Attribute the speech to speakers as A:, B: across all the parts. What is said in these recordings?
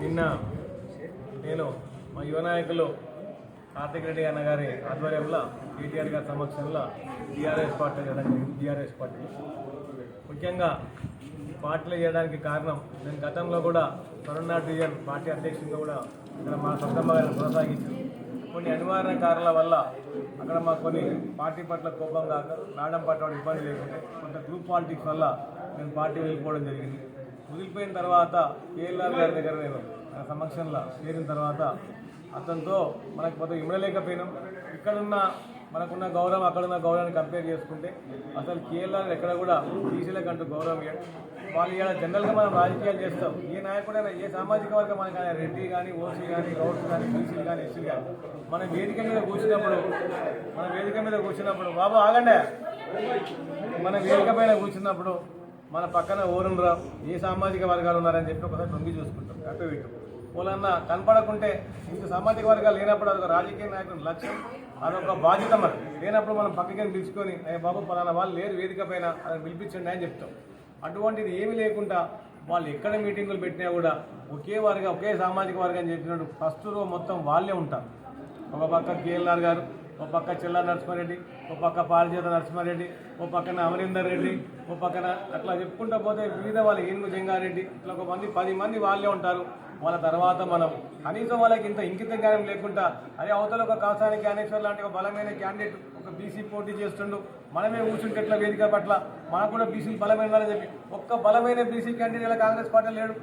A: నిన్న నేను మా యువ నాయకులు కార్తిక్ రెడ్డి అన్న గారి ఆధ్వర్యంలో కేటీఆర్ గారి సమక్షంలో టీఆర్ఎస్ పార్టీ చేయడం టీఆర్ఎస్ పార్టీ. ముఖ్యంగా పార్టీలు చేయడానికి కారణం నేను గతంలో కూడా కరోనా డివిజన్ పార్టీ అధ్యక్షుడిగా కూడా ఇక్కడ మా సొంతమ్మ గారిని కొనసాగించింది కొన్ని అనివార్య కారణాల వల్ల అక్కడ మాకు కొన్ని పార్టీ పట్ల కోపం కాక మేడం పట్ల ఇబ్బంది లేకుంటే కొంత గ్రూప్ పాలిటిక్స్ వల్ల నేను పార్టీ వెళ్ళిపోవడం జరిగింది. కుదిలిపోయిన తర్వాత కేఎల్ఆర్ గారి దగ్గర నేను ఆయన సమక్షంలో చేరిన తర్వాత అతనితో మనకు కొంత ఇమ్మడలేకపోయినాం ఇక్కడున్న మనకున్న గౌరవం అక్కడున్న గౌరవాన్ని కంపేర్ చేసుకుంటే అసలు కేఎల్ఆర్ ఎక్కడ కూడా బీసీలకు అంటూ గౌరవం ఇవ్వడం వాళ్ళు ఇలా జనరల్గా మనం రాజకీయాలు చేస్తాం. ఏ నాయకుడైనా ఏ సామాజిక వర్గం మనకు కానీ రెడ్డి కానీ ఓసీ కానీ రౌడ్స్ కానీ బీసీలు కానీ ఎస్సీలు కానీ మనం వేదిక మీద కూర్చున్నప్పుడు మన వేదిక మీద కూర్చున్నప్పుడు బాబు ఆగండి. మన వేదిక పైన కూర్చున్నప్పుడు మన పక్కన ఓరుండ్రా ఏ సామాజిక వర్గాలు ఉన్నారని చెప్పి ఒకసారి తొంగి చూసుకుంటాం. అటు ఇటు వాళ్ళన్న కనపడకుంటే ఇంత సామాజిక వర్గాలు లేనప్పుడు అదొక రాజకీయ నాయకుని లక్ష్యం అదొక బాధ్యత మరి. లేనప్పుడు మనం పక్కకి పిలుచుకొని అయ్యే బాబు పలానా వాళ్ళు లేరు వేదిక పైన అదని పిలిపించండి అని చెప్తాం. అటువంటిది ఏమీ లేకుండా వాళ్ళు ఎక్కడ మీటింగులు పెట్టినా కూడా ఒకే వర్గం ఒకే సామాజిక వర్గం చెప్పినట్టు ఫస్ట్ రో మొత్తం వాళ్ళే ఉంటారు. ఒక పక్క కేఎల్ఆర్ గారు ఒక పక్క చెల్ల నరసింహారెడ్డి ఒక పక్క పారిజాత నరసింహారెడ్డి ఒక పక్కన అమరీందర్ రెడ్డి ఒక పక్కన అట్లా చెప్పుకుంటూ పోతే వివిధ వాళ్ళ ఏనుగు జంగారెడ్డి ఇట్లా ఒక మంది పది మంది వాళ్ళే ఉంటారు. వాళ్ళ తర్వాత మనం కనీసం వాళ్ళకి ఇంత ఇంకితం జ్ఞానం లేకుండా అదే అవతల ఒక కాసాని జ్ఞానేశ్వర్ లాంటి ఒక బలమైన క్యాండిడేట్ ఒక బీసీ పోటీ చేస్తుండు మనమే కూర్చుంటే వేదిక పట్ల మనకు కూడా బీసీలు బలమైనదని చెప్పి ఒక్క బలమైన బీసీ క్యాండిడేట్ కాంగ్రెస్ పార్టీ లేడు.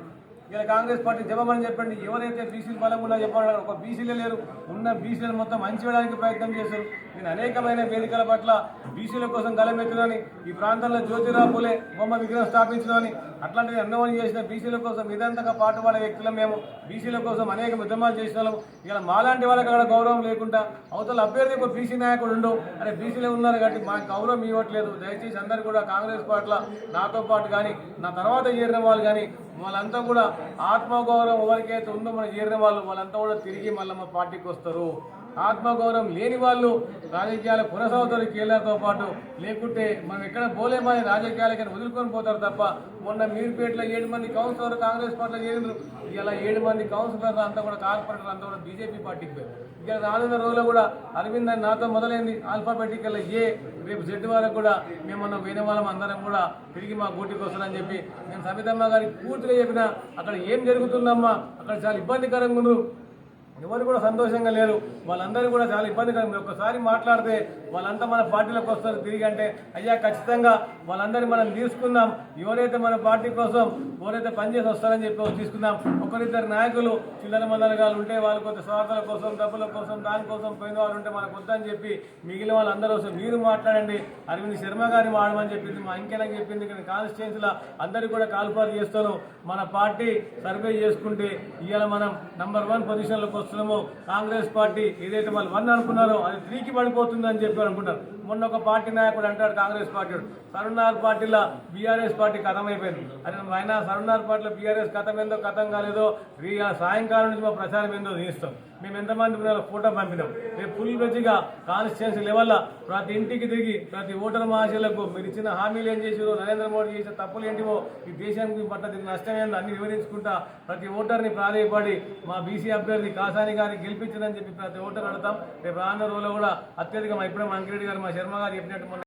A: ఇలా కాంగ్రెస్ పార్టీ చెప్పమని చెప్పండి. ఎవరైతే బీసీలు బలం ఉన్నా చెప్పమన్నారు ఒక బీసీలే లేరు. ఉన్న బీసీలను మొత్తం మంచివేయడానికి ప్రయత్నం చేశారు. నేను అనేకమైన వేదికల పట్ల బీసీల కోసం గలమెత్తునని ఈ ప్రాంతంలో జ్యోతిరావు పూలే బొమ్మ విగ్రహం స్థాపించడమని అట్లాంటివి అన్నవని చేసిన బీసీల కోసం నిరంతరంగా పాటుపడే వ్యక్తులం మేము. బీసీల కోసం అనేక ఉద్యమాలు చేసిన. వాళ్ళం ఇలా మాలాంటి వాళ్ళకి అక్కడ గౌరవం లేకుండా అవతల అభ్యర్థి ఒక బీసీ నాయకుడు ఉండు. అరే బీసీలే ఉన్నారు కాబట్టి మాకు గౌరవం ఇవ్వట్లేదు. దయచేసి అందరు కూడా కాంగ్రెస్ పట్ల నాతో పాటు కానీ నా తర్వాత చేరిన వాళ్ళు కానీ వాళ్ళంతా కూడా ఆత్మగౌరవం ఎవరికైతే ఉందో మన చేరిన వాళ్ళు వాళ్ళంతా కూడా తిరిగి మళ్ళీ మా పార్టీకి వస్తారు. ఆత్మగౌరవం లేని వాళ్ళు రాజకీయాలు కొనసాగుతారు కేరళతో పాటు. లేకుంటే మనం ఎక్కడ పోలేమని రాజకీయాలకి వదులుకొని పోతారు తప్ప మొన్న మీరుపేటలో ఏడు మంది కౌన్సిలర్ కాంగ్రెస్ పార్టీలో చేరిండ్రు ఇలా ఏడు మంది కౌన్సిలర్లు అంతా కూడా కార్పొరేటర్ అంతా కూడా బీజేపీ పార్టీకి పోయారు. ఇక రానున్న రోజుల్లో కూడా అరవింద్ అని నాతో మొదలైంది. ఆల్ఫాబెటికల్ ఏ రేపు జెడ్ వరకు కూడా మేము మొన్న పోయిన వాళ్ళం అందరం కూడా తిరిగి మా గూటికి వస్తారని చెప్పి నేను సమితమ్మ గారికి పూర్తిగా చెప్పిన అక్కడ ఏం జరుగుతుందమ్మా అక్కడ చాలా ఇబ్బందికరంగా ఉంది ఎవరు కూడా సంతోషంగా లేరు. వాళ్ళందరూ కూడా చాలా ఇబ్బందికరం. మీరు ఒక్కసారి మాట్లాడితే వాళ్ళంతా మన పార్టీలోకి వస్తారు తిరిగి అంటే అయ్యా ఖచ్చితంగా వాళ్ళందరినీ మనం తీసుకుందాం. ఎవరైతే మన పార్టీ కోసం ఎవరైతే పనిచేసి వస్తారని చెప్పి తీసుకుందాం. ఒకరిద్దరు నాయకులు చిల్లర మందరగాలు ఉంటే వాళ్ళ కొంత స్వార్థాల కోసం డబ్బుల కోసం దానికోసం పోయిన వాళ్ళు ఉంటే మనకు వద్దని చెప్పి మిగిలిన వాళ్ళందరూ వస్తారు మీరు మాట్లాడండి. అరవింద్ శర్మ గారిని వాడమని చెప్పింది మా ఇంకెనకి చెప్పింది ఇక్కడ కాన్స్టిట్యున్సీలో అందరికీ కూడా కాల్పాలు చేస్తాను మన పార్టీ సర్వే చేసుకుంటే ఇవాళ మనం నంబర్ వన్ పొజిషన్లోకి వస్తున్నామో కాంగ్రెస్ పార్టీ ఏదైతే వాళ్ళు వన్ అనుకున్నారో అది త్రీకి పడిపోతుంది అని చెప్పి అనుకుంటారు. మొన్న ఒక పార్టీ నాయకుడు అంటాడు కాంగ్రెస్ పార్టీ సరుణార్ పార్టీలో బీఆర్ఎస్ పార్టీ కథం అయిపోయింది అది ఆయన సరుణార్ పార్టీలో బీఆర్ఎస్ కథం ఏందో కథం కాలేదో సాయంకాలం నుంచి మా ప్రచారం ఏందో తీస్తాం మేము ఎంతమంది ఉన్నారో ఫోటో పంపినాం. రేపు ఫుల్ రచ్చిగా కాన్స్టిట్యున్సీ లెవెల్లో ప్రతి ఇంటికి తిరిగి ప్రతి ఓటర్ మహాశీలకు మీరు ఇచ్చిన హామీలు ఏం చేసారో నరేంద్ర మోడీ చేసిన తప్పులు ఏంటివో ఈ దేశానికి పట్ల దీనికి నష్టం ఏందో అన్ని వివరించుకుంటా ప్రతి ఓటర్ని ప్రాధాయపడి మా బీసీ అభ్యర్థి కాసాని గారిని గెలిపించదని చెప్పి ప్రతి ఓటర్ అడుగుతాం. రేపు రానున్న రోజుల్లో కూడా అత్యధికం ఇప్పుడే మంకిరెడ్డి గారు మా శర్మ గారు చెప్పినట్టు